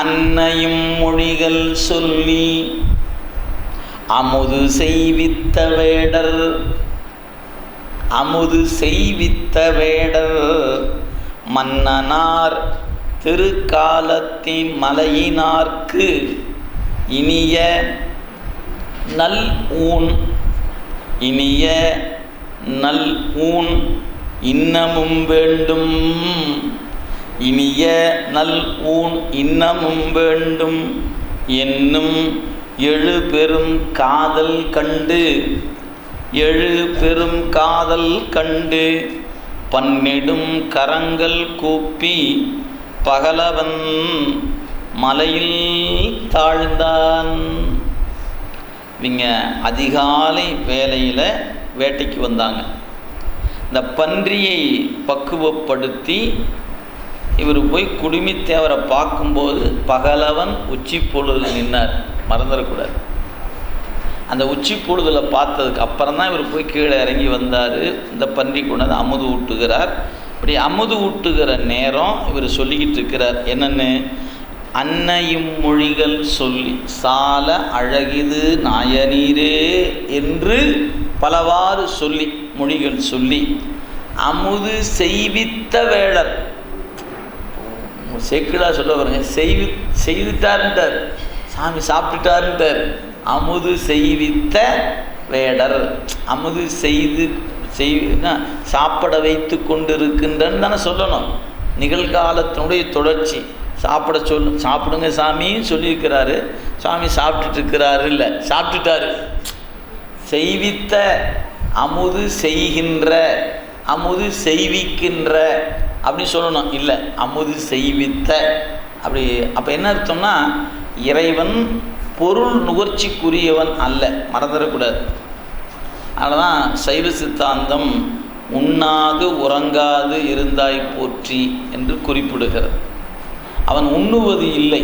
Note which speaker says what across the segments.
Speaker 1: அன்னையும் மொழிகள் சொல்லி அமுது செய்வித்த வேடர் அமுது செய்வித்த வேடர் மன்னனார் திருக்காலத்தின் மலையினார்க்கு இனிய நல் ஊன் இனிய நல் ஊன் இன்னமும் வேண்டும். இனிய நல் ஊன் இன்னமும் வேண்டும் என்னும் எழு பெரும் காதல் கண்டு எழு பெரும் காதல் கண்டு பன்னிடும் கரங்கள் கூப்பி பகலவன் மலையில் தாழ்ந்தான். இவங்க அதிகாலை வேலையில் வேட்டைக்கு வந்தாங்க. இந்த பன்றியை பக்குவப்படுத்தி இவர் போய் குடுமித்தேவரை பார்க்கும்போது பகலவன் உச்சி பொழுது நின்னார். மறந்துடக்கூடாது. அந்த உச்சி பொழுதில் பார்த்ததுக்கு அப்புறம் தான் இவர் போய் கீழே இறங்கி வந்தார். இந்த பன்றி கொண்டாந்து அமுது ஊட்டுகிறார். இப்படி அமுது ஊட்டுகிற நேரம் இவர் சொல்லிக்கிட்டு இருக்கிறார். என்னென்னு? அன்னையும் மொழிகள் சொல்லி சால அழகிது நாயனீரே என்று பலவாறு சொல்லி மொழிகள் சொல்லி அமுது செய்வித்த வேளர் செக்குடா சொல்ல பாருங்க. செய்வி செய்வித்தார்ன்ட்டார் சாமி சாப்பிட்டுட்டாருன்ட்டார். அமுது செய்வித்த வேடர். அமுது செய்து செய்னா சாப்பிட வைத்து கொண்டிருக்கின்றன்னு தானே சொல்லணும். நிகழ்காலத்தினுடைய தொடர்ச்சி. சாப்பிட சொல்லு சாப்பிடுங்க சாமின்னு சொல்லியிருக்கிறாரு. சாமி சாப்பிட்டுட்டுருக்கிறாரு இல்லை. சாப்பிட்டுட்டாரு. செய்வித்த அமுது செய்கின்ற அமுது செய்விக்கின்ற அப்படி சொல்லணும். இல்லை அமுது செய்வித்த. அப்படி அப்போ என்ன அர்த்தம்னா இறைவன் பொருள் நுகர்ச்சிக்குரியவன் அல்ல. மறந்துடக்கூடாது. அதனால தான் சைவ சித்தாந்தம் உண்ணாது உறங்காது இருந்தாய் போற்றி என்று குறிப்பிடுகிறது. அவன் உண்ணுவது இல்லை.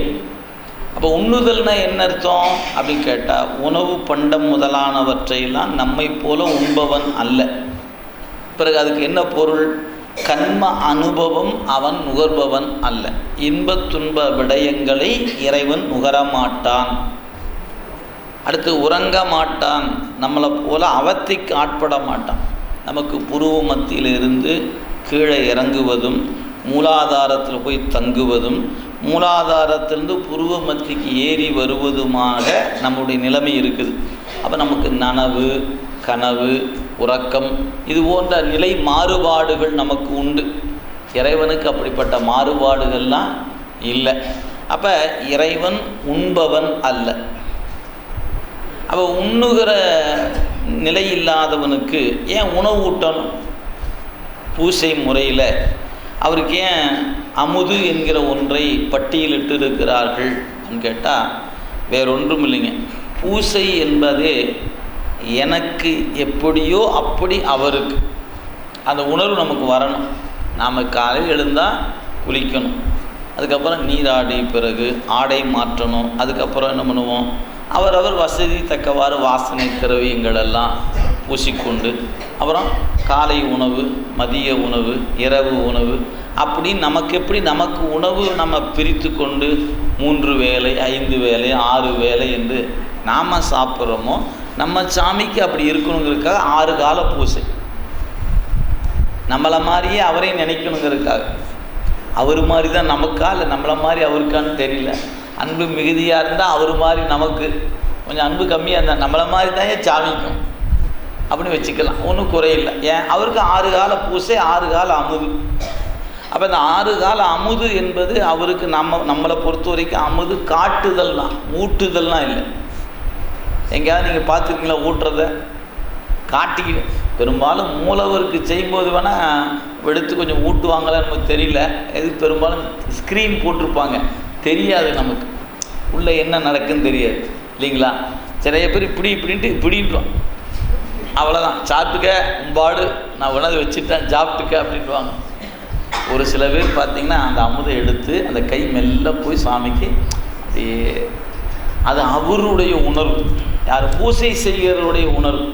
Speaker 1: அப்போ உண்ணுதல்னா என்ன அர்த்தம்? அப்படின்னு கேட்டால் உணவு பண்டம் முதலானவற்றையெல்லாம் நம்மை போல உண்பவன் அல்ல. பிறகு அதுக்கு என்ன பொருள்? கண்ம அனுபவம் அவன் நுகர்பவன் அல்ல. இன்பத் துன்ப விடயங்களை இறைவன் நுகரமாட்டான். அடுத்து உறங்க மாட்டான். நம்மளை போல அவத்திக்கு ஆட்பட மாட்டான். நமக்கு புருவ மத்தியிலிருந்து கீழே இறங்குவதும் மூலாதாரத்தில் போய் தங்குவதும் மூலாதாரத்திலிருந்து புருவ மத்திக்கு ஏறி வருவதுமாக நம்முடைய நிலைமை இருக்குது. அப்போ நமக்கு நனவு கனவு உறக்கம் இது போன்ற நிலை மாறுபாடுகள் நமக்கு உண்டு. இறைவனுக்கு அப்படிப்பட்ட மாறுபாடுகள்லாம் இல்லை. அப்போ இறைவன் உண்பவன் அல்ல. அப்போ உண்ணுகிற நிலை இல்லாதவனுக்கு ஏன் உணவு ஊட்டணும்? பூசை முறையில் அவருக்கு ஏன் அமுது என்கிற ஒன்றை பட்டியலிட்டு இருக்கிறார்கள் கேட்டால் வேறொன்றும் இல்லைங்க பூசை என்பது எனக்கு எப்படியோ அப்படி அவருக்கு. அந்த உணர்வு நமக்கு வரணும். நாம் காலையில் எழுந்தால் குளிக்கணும். அதுக்கப்புறம் நீராடி பிறகு ஆடை மாற்றணும். அதுக்கப்புறம் என்ன பண்ணுவோம்? அவரவர் வசதி தக்கவாறு வாசனை திரவியங்கள் எல்லாம் பூசிக்கொண்டு அப்புறம் காலை உணவு மதிய உணவு இரவு உணவு அப்படி நமக்கு எப்படி நமக்கு உணவு நம்ம பிரித்து கொண்டு மூன்று வேலை ஐந்து வேலை ஆறு வேலை என்று நாம் சாப்பிட்றோமோ நம்ம சாமிக்கு அப்படி இருக்கணுங்கிறதுக்காக ஆறு கால பூசை. நம்மளை மாதிரியே அவரையும் நினைக்கணுங்கிறதுக்காக. அவர் மாதிரி தான் நமக்கா இல்லை நம்மளை மாதிரி அவருக்கான்னு தெரியல. அன்பு மிகுதியாக இருந்தால் அவர் மாதிரி நமக்கு. கொஞ்சம் அன்பு கம்மியாக இருந்தால் நம்மளை மாதிரி தான் ஏன் சாமிக்கும். அப்படின்னு வச்சுக்கலாம். ஒன்றும் குறையில்லை. ஏன்? அவருக்கு ஆறு கால பூசை ஆறு கால அமுது. அப்போ இந்த ஆறு கால அமுது என்பது அவருக்கு நம்ம நம்மளை பொறுத்த வரைக்கும் அமுது காட்டுதல் தான் ஊட்டுதல்லாம் இல்லை. எங்கேயாவது நீங்கள் பார்த்துருக்கீங்களா ஊட்டுறத? காட்டிக்கிட்டு பெரும்பாலும் மூலவருக்கு செய்யும்போது வேணால் எடுத்து கொஞ்சம் ஊட்டுவாங்களா நமக்கு தெரியல. எது பெரும்பாலும் ஸ்க்ரீன் போட்டிருப்பாங்க. தெரியாது நமக்கு. உள்ளே என்ன நடக்குன்னு தெரியாது. இல்லைங்களா? நிறைய பேர் இப்படி இப்படின்ட்டு இப்படின்ட்டுவான் அவ்வளோதான் சாப்பிட்டுக்க உம்பாடு நான் உணவு வச்சுட்டேன் சாப்பிட்டுக்க அப்படின்ட்டுவாங்க ஒரு சில பேர் பார்த்தீங்கன்னா அந்த அமுதை எடுத்து அந்த கை மெல்ல போய் சாமிக்கு அது அவருடைய உணர்வு. யார் பூசை செய்கிறவருடைய உணர்வு.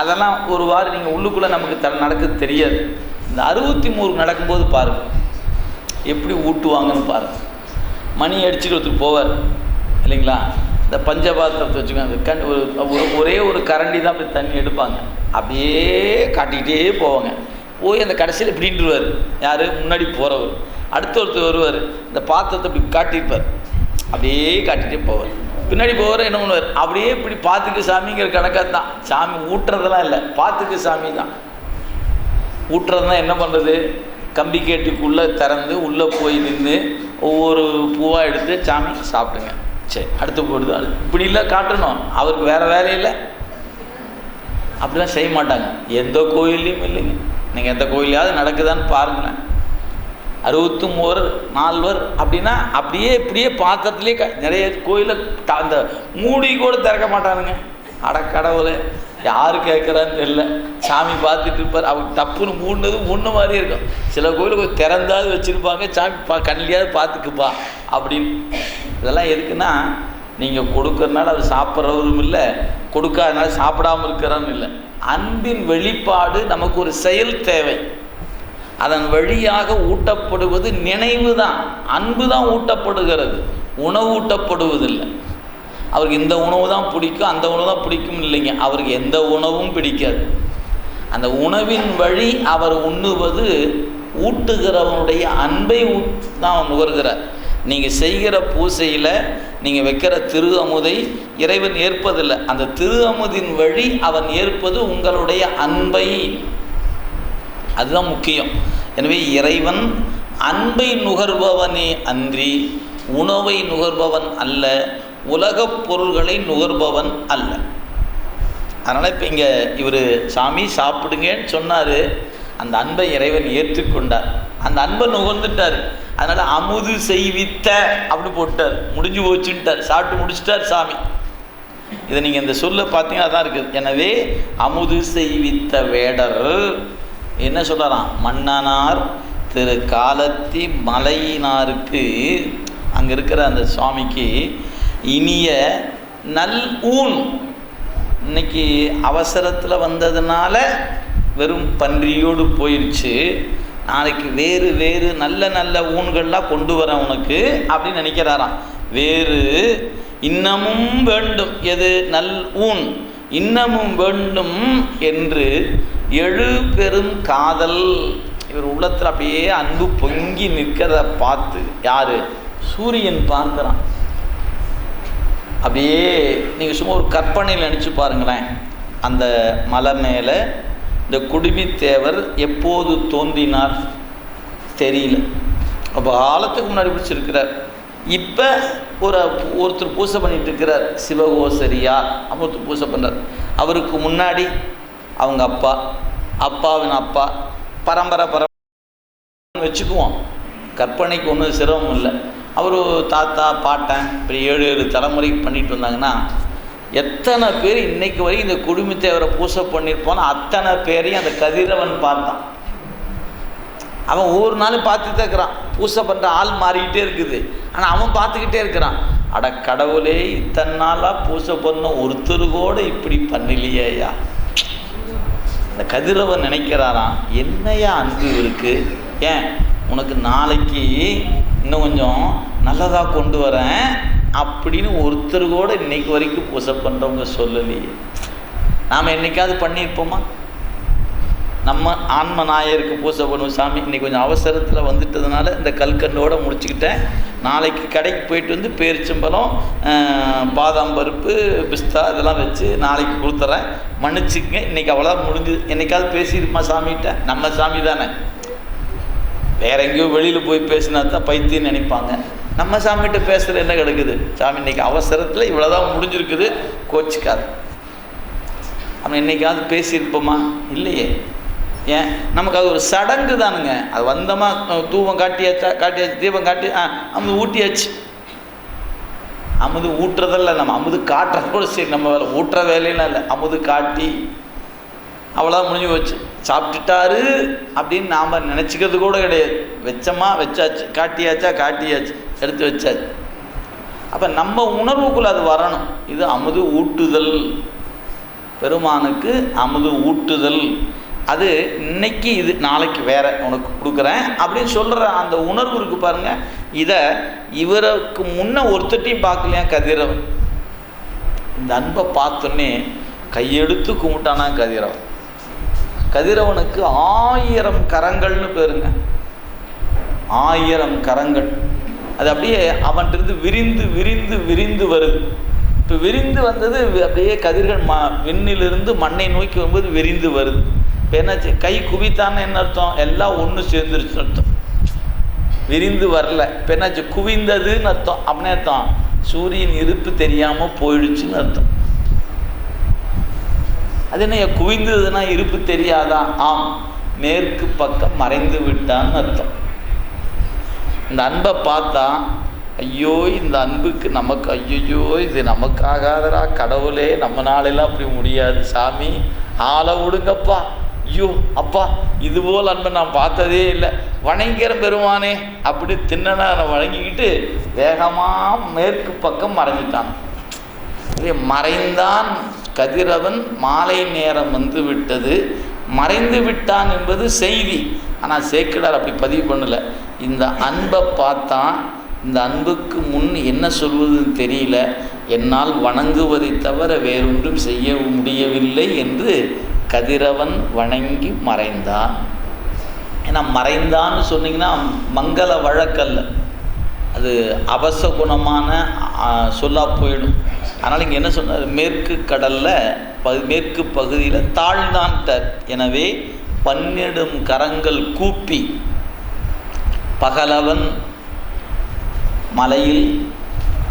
Speaker 1: அதெல்லாம் ஒரு வாரம் நீங்கள் உள்ளுக்குள்ளே நமக்கு த நடக்க தெரியாது. இந்த அறுபத்தி மூணு நடக்கும்போது பாருங்கள் எப்படி ஊட்டுவாங்கன்னு பாருங்கள் மணி அடிச்சுட்டு ஒருத்தர் போவார். இல்லைங்களா? இந்த பஞ்சபாத்திரத்தை வச்சுக்கோங்க. அந்த கண் ஒரு ஒரே ஒரு கரண்டி தான் போய் தண்ணி எடுப்பாங்க. அப்படியே காட்டிக்கிட்டே போவாங்க. போய் அந்த கடைசியில் இப்படின்ட்டுருவார் யார்? முன்னாடி போகிறவர் அடுத்த ஒருத்தர் வருவார். இந்த பாத்திரத்தை இப்படி காட்டியிருப்பார். அப்படியே காட்டிகிட்டே போவார். பின்னாடி போகிற என்ன பண்ணுவார்? அப்படியே இப்படி பார்த்துக்கு சாமிங்கிற கணக்காக தான் சாமி ஊட்டுறதெல்லாம் இல்லை. பார்த்துக்கு சாமி தான். ஊட்டுறதுனா என்ன பண்ணுறது கம்பி கேட்டுக்குள்ளே திறந்து உள்ளே போய் நின்று ஒவ்வொரு பூவாக எடுத்து சாமி சாப்பிடுங்க. சரி அடுத்து போடுது அடுத்து இப்படி இல்லை காட்டணும். அவருக்கு வேறு வேலையில்லை அப்படிலாம் செய்ய மாட்டாங்க. எந்த கோயில்லையும் இல்லைங்க. நீங்கள் எந்த கோயிலையாவது நடக்குதான்னு பாருங்களேன். அறுபத்தி மூவர் நால்வர் அப்படின்னா அப்படியே இப்படியே பாத்திரத்துலேயே க நிறைய கோயிலில் த- அந்த மூடி கூட திறக்க மாட்டானுங்க. அட கடவுளே யார் கேட்குறான்னு தெரியல. சாமி பார்த்துட்டு இருப்பார். அவங்க டப்புன்னு மூடினது ஒன்று மாதிரி இருக்கும். சில கோயிலுக்கு திறந்தாவது வச்சுருப்பாங்க. சாமி பா கண்ணிலையாவது பார்த்துக்குப்பா அப்படின்னு. இதெல்லாம் எதுக்குன்னா நீங்கள் கொடுக்கறனால அது சாப்பிட்றவரும் இல்லை கொடுக்காதனால சாப்பிடாம இருக்கிறான்னு இல்லை. அன்பின் வெளிப்பாடு நமக்கு ஒரு செயல் தேவை. அதன் வழியாக ஊட்டப்படுவது நினைவு தான் அன்பு தான் ஊட்டப்படுகிறது. உணவு ஊட்டப்படுவதில்லை. அவருக்கு இந்த உணவு தான் பிடிக்கும் அந்த உணவு தான் பிடிக்கும் இல்லைங்க. அவருக்கு எந்த உணவும் பிடிக்காது. அந்த உணவின் வழி அவர் உண்ணுவது ஊட்டுகிறவனுடைய அன்பை ஊ- தான் நுகர்கிறார். நீங்கள் செய்கிற பூசையில் நீங்கள் வைக்கிற திரு அமுதை இறைவன் ஏற்பதில்லை. அந்த திரு அமுதின் வழி அவன் ஏற்பது உங்களுடைய அன்பை அதுதான் முக்கியம். எனவே இறைவன் அன்பை நுகர்பவனே அன்றி உணவை நுகர்பவன் அல்ல உலகப் பொருள்களை நுகர்பவன் அல்ல. அதனால் இப்போ இங்கே இவர் சாமி சாப்பிடுங்கன்னு சொன்னார். அந்த அன்பை இறைவன் ஏற்றுக்கொண்டார். அந்த அன்பை நுகர்ந்துட்டார். அதனால் அமுது செய்வித்த அப்படி போட்டார் முடிஞ்சு போச்சுன்ட்டார். சாப்பிட்டு முடிச்சிட்டார் சாமி. இதை நீங்கள் இந்த சொல்ல பார்த்தீங்கன்னா தான் இருக்குது. எனவே அமுது செய்வித்த வேடர் என்ன சொல்லலாம்? மன்னனார் திரு காலத்தி மலையினாருக்கு அங்கே இருக்கிற அந்த சுவாமிக்கு இனிய நல் ஊன். இன்னைக்கு அவசரத்தில் வந்ததுனால வெறும் பன்றியோடு போயிடுச்சு நாளைக்கு வேறு வேறு நல்ல நல்ல ஊன்கள்லாம் கொண்டு வரேன் உனக்கு அப்படின்னு நினைக்கிறாராம். வேறு இன்னமும் வேண்டும் எது? நல் ஊன். இன்னமும் வேண்டும் என்று எழு பெரும் காதல். இவர் உள்ளத்தில் அப்படியே அன்பு பொங்கி நிற்கிறத பார்த்து யார்? சூரியன் பார்க்குறான். அப்படியே நீங்கள் சும்மா ஒரு கற்பனையில் நினச்சி பாருங்களேன். அந்த மலை மேலே இந்த குடுமித்தேவர் எப்போது தோன்றினார் தெரியல. அப்போ காலத்துக்கு முன்னாடி பிடிச்சிருக்கிறார். இப்போ ஒரு ஒருத்தர் பூசை பண்ணிட்டு இருக்கிறார். சிவகோசரியார். ஒருத்தர் பூசை பண்ணுறார் அவருக்கு முன்னாடி அவங்க அப்பா அப்பாவின் அப்பா பரம்பரை பரம்பரை வச்சுக்குவோம். கற்பனைக்கு ஒன்றும் சிரமம் இல்லை. அவர் தாத்தா பாட்டன் இப்படி ஏழு ஏழு தலைமுறைக்கு பண்ணிட்டு வந்தாங்கன்னா எத்தனை பேர் இன்னைக்கு வரைக்கும் இந்த குடும்பத்தேவரை பூசை பண்ணியிருப்பானோ அத்தனை பேரையும் அந்த கதிரவன் பார்த்தான். அவன் ஒவ்வொரு நாளும் பார்த்துட்டு இருக்கிறான். பூசை பண்ணுற ஆள் மாறிக்கிட்டே இருக்குது. ஆனால் அவன் பார்த்துக்கிட்டே இருக்கிறான். அட கடவுளே இத்தனை நாளாக பூசை பண்ண ஒருத்தர் கூட இப்படி பண்ணலையேயா? அந்த கதிரவன் நினைக்கிறாராம் என்னையா அன்பு இருக்கு? ஏன்? உனக்கு நாளைக்கு இன்னும் கொஞ்சம் நல்லதாக கொண்டு வரேன் அப்படின்னு ஒருத்தர் கூட இன்னைக்கு வரைக்கும் பூசை பண்ணுறவங்க சொல்லலையே. நாம் என்னைக்காவது பண்ணியிருப்போமா? நம்ம ஆன்ம நாயருக்கு பூசை பண்ணுவோம் சாமி. இன்றைக்கி கொஞ்சம் அவசரத்தில் வந்துட்டதுனால இந்த கல்கண்டோடு முடிச்சுக்கிட்டேன். நாளைக்கு கடைக்கு போயிட்டு வந்து பேரிச்சம்பழம் பாதாம் பருப்பு பிஸ்தா இதெல்லாம் வச்சு நாளைக்கு கொடுத்துட்றேன் மன்னிச்சுக்கங்க இன்னைக்கு அவ்வளோ முடிஞ்சுது. என்னைக்காவது பேசியிருப்பா சாமிகிட்ட? நம்ம சாமி தானே. வேற எங்கேயோ வெளியில் போய் பேசினா தான் பைத்தியம் நினைப்பாங்க. நம்ம சாமிகிட்ட பேசுகிற என்ன கிடக்குது? சாமி இன்றைக்கி அவசரத்தில் இவ்வளோதான் முடிஞ்சிருக்குது. கோச்சிக்காது. அவன் என்றைக்காவது பேசியிருப்போமா? இல்லையே. ஏன் நமக்கு அது ஒரு சடங்கு தானுங்க. அது வந்தமா தூவம் காட்டியாச்சா காட்டியாச்சு தீபம் காட்டி ஆ அமுது ஊட்டியாச்சு. அமுது ஊட்டுறதல்ல நம்ம அமுது காட்டுறது கூட சரி நம்ம வேலை ஊட்டுற வேலையெல்லாம் இல்லை. அமுது காட்டி அவ்வளோதான் முடிஞ்சு போச்சு. சாப்பிட்டுட்டாரு அப்படின்னு நாம் நினச்சிக்கிறது கூட கிடையாது. வச்சோமா வச்சாச்சு. காட்டியாச்சா காட்டியாச்சு. எடுத்து வச்சாச்சு. அப்போ நம்ம உணர்வுக்குள்ளே அது வரணும். இது அமுது ஊட்டுதல். பெருமானுக்கு அமுது ஊட்டுதல். அது இன்னைக்கு இது நாளைக்கு வேற உனக்கு கொடுக்குறேன் அப்படின்னு சொல்கிற அந்த உணர்வு இருக்கு பாருங்க. இதை இவருக்கு முன்ன ஒருத்தட்டையும் பார்க்கலையா கதிரவன்? இந்த அன்பை பார்த்தோன்னே கையெடுத்து கும்பிட்டானா கதிரவன்? கதிரவனுக்கு ஆயிரம் கரங்கள்னு பேருங்க. ஆயிரம் கரங்கள். அது அப்படியே அவன்கிட்ட விரிந்து விரிந்து விரிந்து வருது. இப்போ விரிந்து வந்தது அப்படியே கதிர்கள் ம விண்ணிலிருந்து மண்ணை நோக்கி வரும்போது விரிந்து வருது. இப்போ என்னாச்சு? கை குவித்தான்னு என்ன அர்த்தம்? எல்லாம் ஒன்று சேர்ந்துருச்சுன்னு அர்த்தம். விரிந்து வரல. இப்போ என்னாச்சு? குவிந்ததுன்னு அர்த்தம். அப்படின்னு அர்த்தம்? சூரியன் இருப்பு தெரியாமல் போயிடுச்சுன்னு அர்த்தம். அது என்ன குவிந்ததுன்னா இருப்பு தெரியாதா? ஆம். மேற்கு பக்கம் மறைந்து விட்டான்னு அர்த்தம். இந்த அன்பை பார்த்தா ஐயோ இந்த அன்புக்கு நமக்கு ஐயோ இது நமக்கு ஆகாதடா கடவுளே நம்ம நாளெல்லாம் அப்படி முடியாது சாமி. ஆளை விடுங்கப்பா. ஐயோ அப்பா இது போல் அன்பை நான் பார்த்ததே இல்லை. வணங்கிற பெருமானே அப்படி தின்னனா வணங்கிக்கிட்டு வேகமாக மேற்கு பக்கம் மறைஞ்சிட்டான். மறைந்தான் கதிரவன். மாலை நேரம் வந்து விட்டது. மறைந்து விட்டான் என்பது செய்தி. ஆனால் சேக்கிடார் அப்படி பதிவு பண்ணலை. இந்த அன்பை பார்த்தான் இந்த அன்புக்கு முன் என்ன சொல்வதுன்னு தெரியல. என்னால் வணங்குவதை தவிர வேறொன்றும் செய்ய முடியவில்லை என்று கதிரவன் வணங்கி மறைந்தான். ஏன்னா மறைந்தான்னு சொன்னீங்கன்னா மங்கள வழக்கல்ல. அது அவச குணமான சொல்லா போயிடும். அதனால் இங்கே என்ன சொன்னார்? மேற்கு கடலில் பகு மேற்கு பகுதியில் தாழ்ந்தான்ட்டார் எனவே பன்னிடும் கரங்கள் கூப்பி பகலவன் மலையில்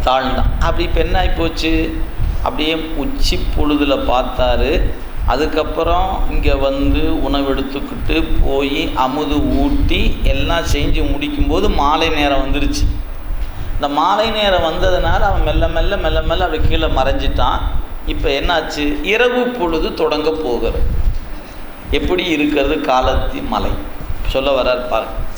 Speaker 1: தாழ்ந்தான். அப்படி இப்போ என்ன ஆகிப்போச்சு அப்படியே உச்சி பொழுதில் பார்த்தாரு. அதுக்கப்புறம் இங்கே வந்து உணவெடுத்துக்கிட்டு போய் அமுது ஊட்டி எல்லாம் செஞ்சு முடிக்கும்போது மாலை நேரம் வந்துருச்சு. இந்த மாலை நேரம் வந்ததுனால அவன் மெல்ல மெல்ல மெல்ல மெல்ல அப்படி கீழே மறைஞ்சிட்டான். இப்போ என்னாச்சு? இரவு பொழுது தொடங்க போகிறது. எப்படி இருக்கிறது? காலத்தி மலை. சொல்ல வர்றார் பாருங்கள்